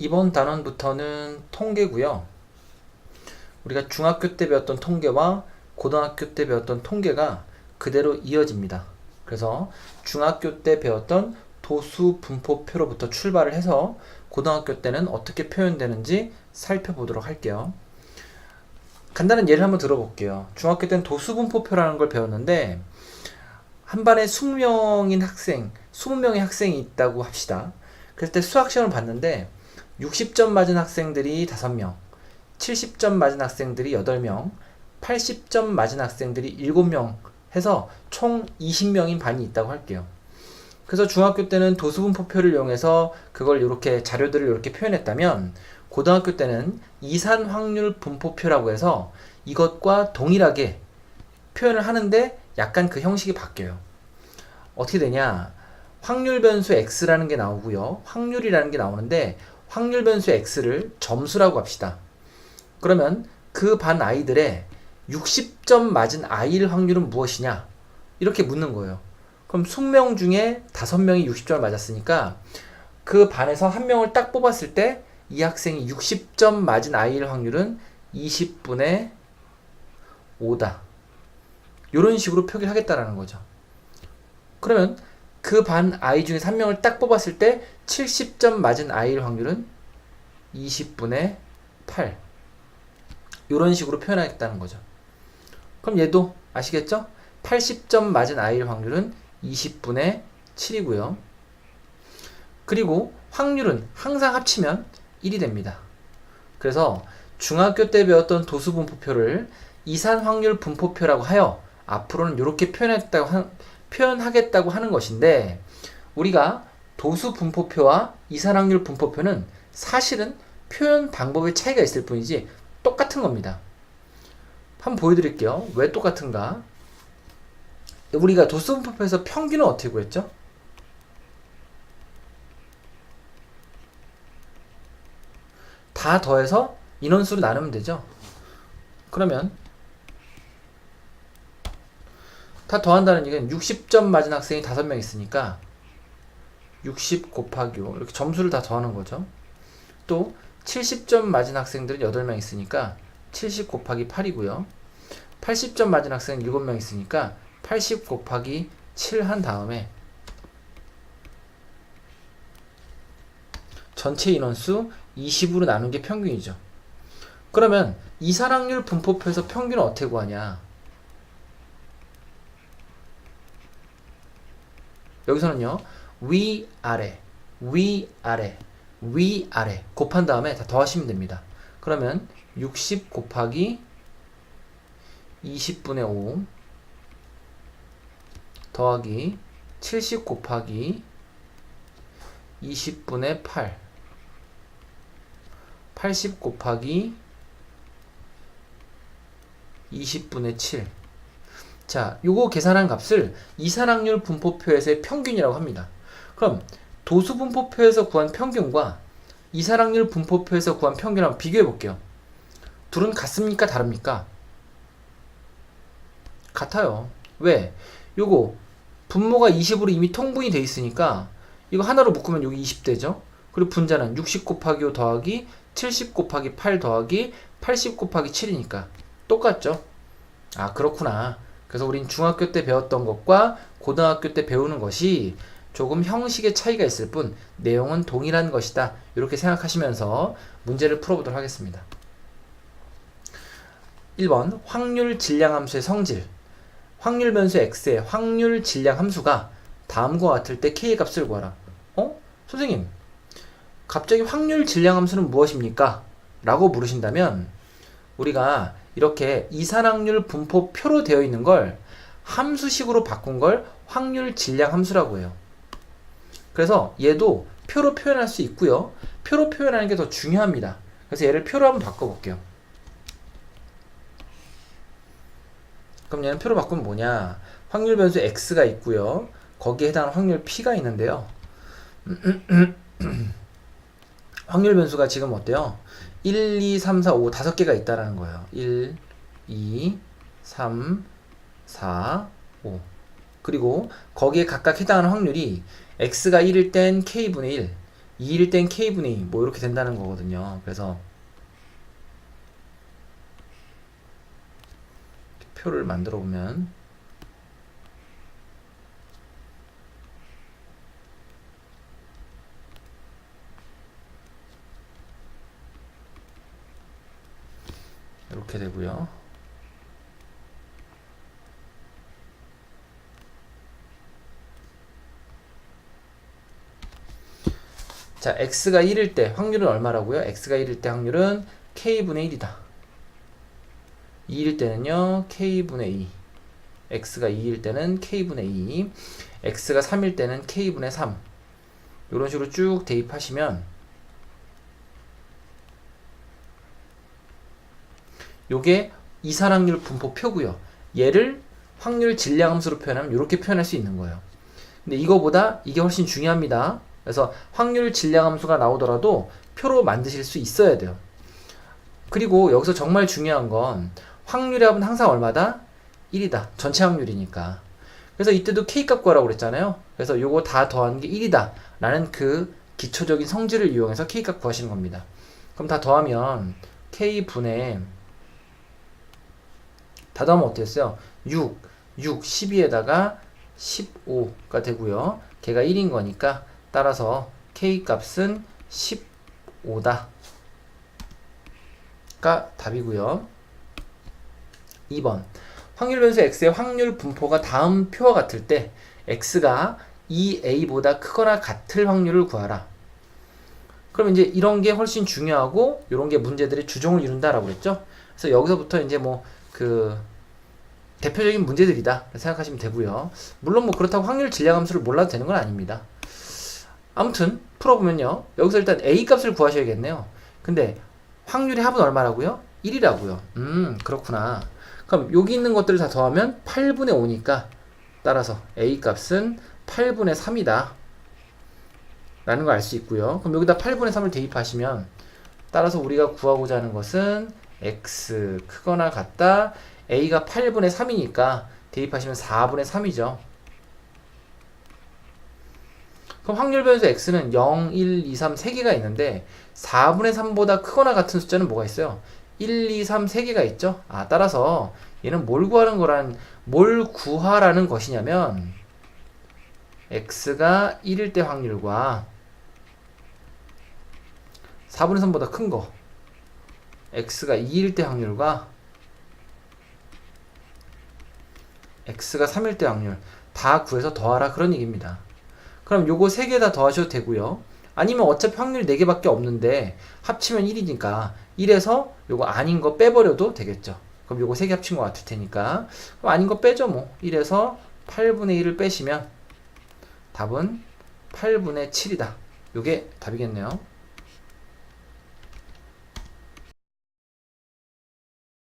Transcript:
이번 단원부터는 통계고요. 우리가 중학교 때 배웠던 통계와 고등학교 때 배웠던 통계가 그대로 이어집니다. 그래서 중학교 때 배웠던 도수 분포표로부터 출발을 해서 고등학교 때는 어떻게 표현되는지 살펴보도록 할게요. 간단한 예를 한번 들어볼게요. 중학교 때는 도수 분포표라는 걸 배웠는데 한 반에 20명인 학생, 20명의 학생이 있다고 합시다. 그럴 때 수학 시험을 봤는데 60점 맞은 학생들이 5명, 70점 맞은 학생들이 8명, 80점 맞은 학생들이 7명 해서 총 20명인 반이 있다고 할게요. 그래서 중학교 때는 도수분포표를 이용해서 그걸 이렇게 자료들을 이렇게 표현했다면 고등학교 때는 이산 확률 분포표라고 해서 이것과 동일하게 표현을 하는데 약간 그 형식이 바뀌어요. 어떻게 되냐? 확률 변수 x라는 게 나오고요. 확률이라는 게 나오는데 확률 변수 x를 점수라고 합시다. 그러면 그 반 아이들의 60점 맞은 아이일 확률은 무엇이냐? 이렇게 묻는 거예요. 그럼 20명 중에 5명이 60점을 맞았으니까 그 반에서 한 명을 딱 뽑았을 때 이 학생이 60점 맞은 아이일 확률은 20분의 5다. 이런 식으로 표기를 하겠다라는 거죠. 그러면 그 반 아이 중에 한 명을 딱 뽑았을 때 70점 맞은 아이일 확률은 20분의 8. 이런 식으로 표현하겠다는 거죠. 그럼 얘도 아시겠죠? 80점 맞은 아이일 확률은 20분의 7이고요. 그리고 확률은 항상 합치면 1이 됩니다. 그래서 중학교 때 배웠던 도수 분포표를 이산 확률 분포표라고 하여 앞으로는 이렇게 표현했다고 한, 표현하겠다고 하는 것인데 우리가 도수 분포표와 이산 확률 분포표는 사실은 표현 방법의 차이가 있을 뿐이지 똑같은 겁니다. 한번 보여드릴게요. 왜 똑같은가? 우리가 도수 분포표에서 평균은 어떻게 구했죠? 다 더해서 인원수로 나누면 되죠. 그러면 다 더한다는 얘기는 60점 맞은 학생이 5명 있으니까 60 곱하기 5 이렇게 점수를 다 더하는 거죠. 또 70점 맞은 학생들은 8명 있으니까 70 곱하기 8이고요. 80점 맞은 학생은 7명 있으니까 80 곱하기 7 한 다음에 전체 인원수 20으로 나눈 게 평균이죠. 그러면 이산확률 분포표에서 평균을 어떻게 구하냐? 여기서는요, 위, 아래, 위, 아래, 위, 아래 곱한 다음에 다 더하시면 됩니다. 그러면 60 곱하기 20분의 5 더하기 70 곱하기 20분의 8 80 곱하기 20분의 7. 자, 요거 계산한 값을 이산확률 분포표에서의 평균이라고 합니다. 그럼 도수 분포표에서 구한 평균과 이산확률 분포표에서 구한 평균 한번 비교해 볼게요. 둘은 같습니까? 다릅니까? 같아요. 왜? 요거 분모가 20으로 이미 통분이 돼 있으니까 이거 하나로 묶으면 여기 20되죠? 그리고 분자는 60 곱하기 5 더하기 70 곱하기 8 더하기 80 곱하기 7이니까 똑같죠? 아, 그렇구나. 그래서 우린 중학교 때 배웠던 것과 고등학교 때 배우는 것이 조금 형식의 차이가 있을 뿐 내용은 동일한 것이다. 이렇게 생각하시면서 문제를 풀어보도록 하겠습니다. 1번 확률 질량 함수의 성질 확률 변수 x의 확률 질량 함수가 다음과 같을 때 k의 값을 구하라. 어? 선생님 갑자기 확률 질량 함수는 무엇입니까? 라고 물으신다면 우리가 이렇게 이산확률 분포표로 되어 있는 걸 함수식으로 바꾼 걸 확률 질량 함수라고 해요. 그래서 얘도 표로 표현할 수 있고요. 표로 표현하는 게 더 중요합니다. 그래서 얘를 표로 한번 바꿔볼게요. 그럼 얘는 표로 바꾸면 뭐냐? 확률 변수 x가 있고요. 거기에 해당하는 확률 p가 있는데요. 확률 변수가 지금 어때요? 1, 2, 3, 4, 5 다섯 개가 있다라는 거예요. 1, 2, 3, 4, 5. 그리고 거기에 각각 해당하는 확률이 x가 1일 땐 k분의 1, 2일 땐 k분의 2 뭐 이렇게 된다는 거거든요. 그래서 표를 만들어 보면 이렇게 되고요. 자, x가 1일 때 확률은 얼마라고요? x가 1일 때 확률은 k분의 1이다. 2일 때는요, k분의 2. x가 2일 때는 k분의 2. x가 3일 때는 k분의 3. 이런 식으로 쭉 대입하시면 요게 이산확률 분포표고요. 얘를 확률 질량함수로 표현하면 이렇게 표현할 수 있는 거예요. 근데 이거보다 이게 훨씬 중요합니다. 그래서 확률 질량함수가 나오더라도 표로 만드실 수 있어야 돼요. 그리고 여기서 정말 중요한 건 확률의 합은 항상 얼마다? 1이다. 전체 확률이니까. 그래서 이때도 K값 구하라고 그랬잖아요. 그래서 요거 다 더한 게 1이다. 라는 그 기초적인 성질을 이용해서 K값 구하시는 겁니다. 그럼 다 더하면 K분의 다 더하면 어땠어요? 6, 6, 12에다가 15가 되고요. 걔가 1인 거니까 따라서 K 값은 15다. 가 답이고요. 2번. 확률 변수 x의 확률 분포가 다음 표와 같을 때 x가 2a보다 크거나 같을 확률을 구하라. 그럼 이제 이런 게 훨씬 중요하고 이런 게 문제들의 주종을 이룬다라고 그랬죠. 그래서 여기서부터 이제 뭐그 대표적인 문제들이다 생각하시면 되고요. 물론 뭐 그렇다고 확률 질량 함수를 몰라도 되는 건 아닙니다. 아무튼 풀어보면요. 여기서 일단 a 값을 구하셔야겠네요. 근데 확률의 합은 얼마라고요? 1이라고요. 음 그렇구나. 그럼 여기 있는 것들을 다 더하면 8분의 5니까 따라서 a 값은 8분의 3이다. 라는 걸 알 수 있고요. 그럼 여기다 8분의 3을 대입하시면 따라서 우리가 구하고자 하는 것은 x 크거나 같다. A가 8분의 3이니까 대입하시면 4분의 3이죠. 그럼 확률 변수 x는 0, 1, 2, 3, 3개가 있는데 4분의 3보다 크거나 같은 숫자는 뭐가 있어요? 1, 2, 3, 3개가 있죠? 아, 따라서 얘는 뭘 구하는 거란, 뭘 구하라는 것이냐면 x가 1일 때 확률과 4분의 3보다 큰 거, x가 2일 때 확률과 x가 3일 때 확률 다 구해서 더하라 그런 얘기입니다. 그럼 요거 3개 다 더하셔도 되고요. 아니면 어차피 확률 4개밖에 없는데 합치면 1이니까 1에서 요거 아닌 거 빼버려도 되겠죠. 그럼 요거 3개 합친 거 같을 테니까 그럼 아닌 거 빼죠 뭐 1에서 8분의 1을 빼시면 답은 8분의 7이다. 요게 답이겠네요.